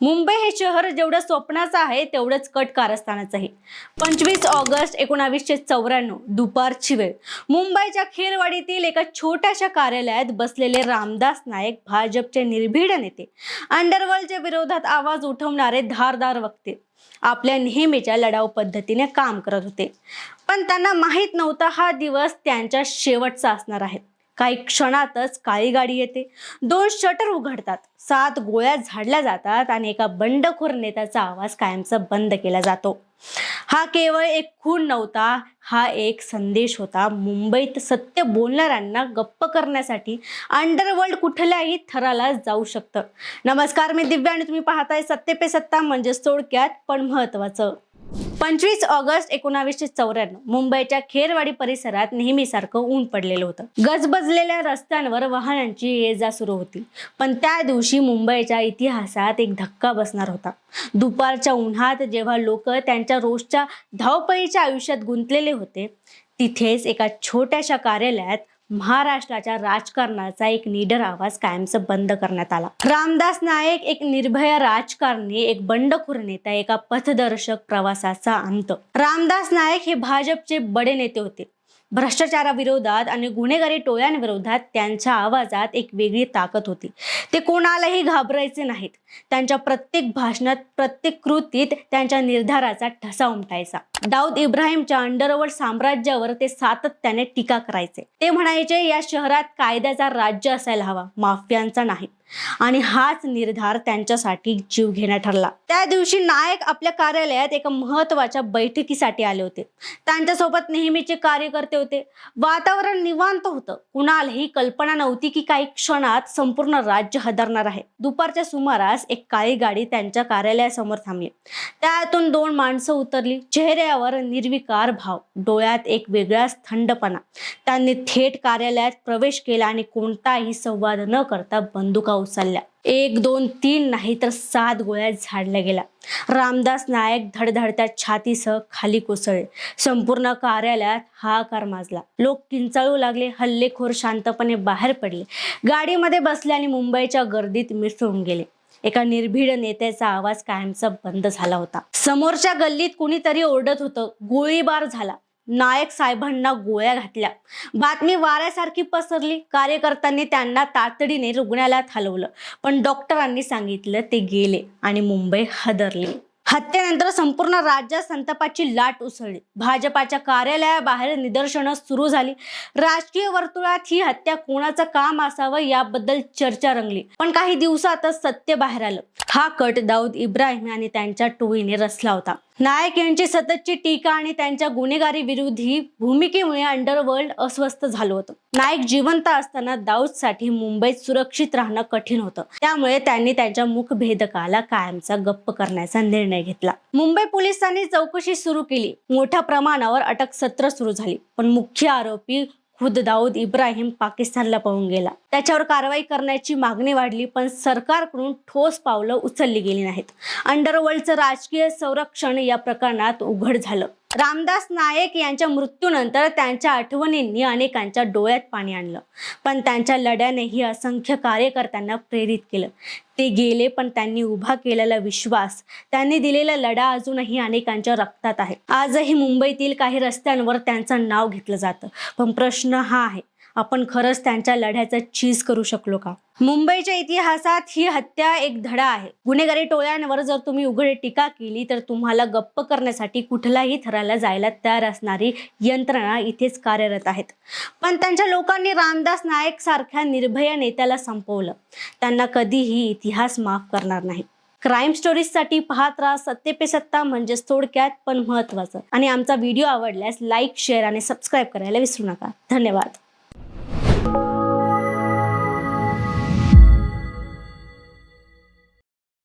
मुंबई हे शहर जेवढं स्वप्नाचं आहे तेवढंच कट कारस्थानाचं आहे. पंचवीस ऑगस्ट एकोणावीसशे चौऱ्याण्णव दुपारची वेळ. मुंबईच्या खेरवाडीतील एका छोट्याशा कार्यालयात बसलेले रामदास नाईक भाजपचे निर्भीड नेते. अंडरवर्ल्डच्या विरोधात आवाज उठवणारे धारदार वक्ते. आपल्या नेहमीच्या लढाऊ पद्धतीने काम करत होते. पण त्यांना माहीत नव्हता हा दिवस त्यांच्या शेवटचा असणार आहे. काही क्षणातच काळी गाडी येते. दोन शटर उघडतात. सात गोळ्या झाडल्या जातात आणि एका बंडखोर नेत्याचा आवाज कायमचा बंद केला जातो. हा केवळ एक खून नव्हता हा एक संदेश होता. मुंबईत सत्य बोलणाऱ्यांना गप्प करण्यासाठी अंडरवर्ल्ड कुठल्याही थराला जाऊ शकतं. नमस्कार मी दिव्या आणि तुम्ही पाहताय सत्य पे सत्ता म्हणजेच थोडक्यात पण महत्वाचं पंचवीस ऑगस्ट एकोणावीसशे चौऱ्याण्णव. मुंबईच्या खेरवाडी परिसरात नेहमीसारखं ऊन पडलेलं होतं. गजबजलेल्या रस्त्यांवर वाहनांची ये जा सुरू होती. पण त्या दिवशी मुंबईच्या इतिहासात एक धक्का बसणार होता. दुपारच्या उन्हात जेव्हा लोक त्यांच्या रोजच्या धावपळीच्या आयुष्यात गुंतलेले होते तिथेच एका छोट्याशा कार्यालयात महाराष्ट्राच्या राजकारणाचा एक निडर आवाज कायमचा बंद करण्यात आला. रामदास नाईक एक निर्भय राजकारणी एक बंडखोर नेता एका पथदर्शक प्रवासाचा अंत. रामदास नाईक हे भाजपचे बडे नेते होते. भ्रष्टाचाराविरोधात आणि गुन्हेगारी टोळ्यांविरोधात त्यांच्या आवाजात एक वेगळी ताकद होती. ते कोणालाही घाबरायचे नाहीत. त्यांच्या प्रत्येक भाषणात प्रत्येक कृतीत त्यांच्या निर्धाराचा ठसा उमटायचा. दाऊद इब्राहिमच्या अंडरवर्ल्ड साम्राज्यावर ते सातत्याने टीका करायचे. ते म्हणायचे या शहरात कायद्याचा राज्य असायला हवा. माफियांचा नाही. आणि हाच निर्धार त्यांच्यासाठी जीव घेणा ठरला. त्या दिवशी नायक आपल्या कार्यालयात एका महत्त्वाच्या बैठकीसाठी आले होते. त्यांच्यासोबत नेहमीचे कार्यकर्ते होते. वातावरण निवांत होतं. कुणालाही कल्पना नव्हती की काही क्षणात संपूर्ण राज्य हदरणार आहे. दुपारच्या सुमारास एक काळी गाडी त्यांच्या कार्यालयासमोर थांबली. त्यातून दोन माणसं उतरली. चेहऱ्यावर निर्विकार भाव. डोळ्यात एक वेगळाच थंडपणा. त्यांनी थेट कार्यालयात प्रवेश केला आणि कोणताही संवाद न करता बंदुका उचलल्या. एक दोन तीन नाही तर सात गोळ्या झाडल्या गेल्या. रामदास नायक धडधडत्या छातीसह खाली कोसळले. संपूर्ण कार्यालयात हाकार माजला. लोक किंचाळू लागले हल्लेखोर शांतपणे बाहेर पडले. गाडीमध्ये बसले आणि मुंबईच्या गर्दीत मिसळून गेले. एका निर्भीड नेत्याचा आवाज कायमचा बंद झाला होता. समोरच्या गल्लीत कुणीतरी ओरडत होतं. गोळीबार झाला. नायक साहेबांना गोळ्या घातल्या. बातमी वाऱ्यासारखी पसरली. कार्यकर्त्यांनी त्यांना तातडीने रुग्णालयात हलवलं. पण डॉक्टरांनी सांगितलं ते गेले आणि मुंबई हदरली. हत्येनंतर संपूर्ण राज्यात संतापाची लाट उसळली. भाजपाच्या कार्यालयाबाहेर निदर्शनं सुरू झाली. राजकीय वर्तुळात ही हत्या कोणाचं काम असावं याबद्दल चर्चा रंगली. पण काही दिवसातच सत्य बाहेर आलं. हा कट दाऊद इब्राहिम आणि त्यांच्या टोळीने रचला होता. नायक यांची सततची टीका आणि त्यांच्या गुन्हेगारी विरोधी भूमिकेमुळे अंडरवर्ल्ड अस्वस्थ झालं होतं. नायक जिवंत असताना दाऊदसाठी मुंबईत सुरक्षित राहणं कठीण होतं. त्यामुळे त्यांनी त्यांच्या मुखभेदकाला कायमचा गप्प करण्याचा निर्णय घेतला. मुंबई पोलिसांनी चौकशी सुरू केली. मोठ्या प्रमाणावर अटक सत्र सुरू झाली. पण मुख्य आरोपी खुद दाऊद इब्राहिम पाकिस्तानला पळून गेला. त्याच्यावर कारवाई करण्याची मागणी वाढली पण सरकारकडून ठोस पावलं उचलली गेली नाहीत. अंडरवर्ल्डचं राजकीय संरक्षण या प्रकरणात उघड झालं. रामदास नायक यांच्या मृत्यूनंतर त्यांच्या आठवणींनी अनेकांच्या डोळ्यात पाणी आणलं. पण त्यांच्या लढ्यानेही असंख्य कार्यकर्त्यांना प्रेरित केलं. ते गेले पण त्यांनी उभा केलेला विश्वास त्यांनी दिलेला लढा अजूनही अनेकांच्या रक्तात आहे. आजही मुंबईतील काही रस्त्यांवर त्यांचं नाव घेतलं जातं. पण प्रश्न हा आहे आपण खरंच त्यांच्या लढ्याचा चीज करू शकलो का? मुंबईच्या इतिहासात ही हत्या एक धडा आहे. गुन्हेगारी टोळ्यांवर जर तुम्ही उघडे टीका केली तर तुम्हाला गप्प करण्यासाठी कुठल्याही थराला जायला तयार असणारी यंत्रणा इथेच कार्यरत आहेत. पण त्यांच्या लोकांनी रामदास नायक सारख्या निर्भय नेत्याला संपवलं. त्यांना कधीही इतिहास माफ करणार नाही. क्राईम स्टोरीजसाठी पाहत राहा. सत्ते पे सत्ता म्हणजेच थोडक्यात पण महत्वाचं आणि आमचा व्हिडिओ आवडल्यास लाईक शेअर आणि सबस्क्राईब करायला विसरू नका. धन्यवाद.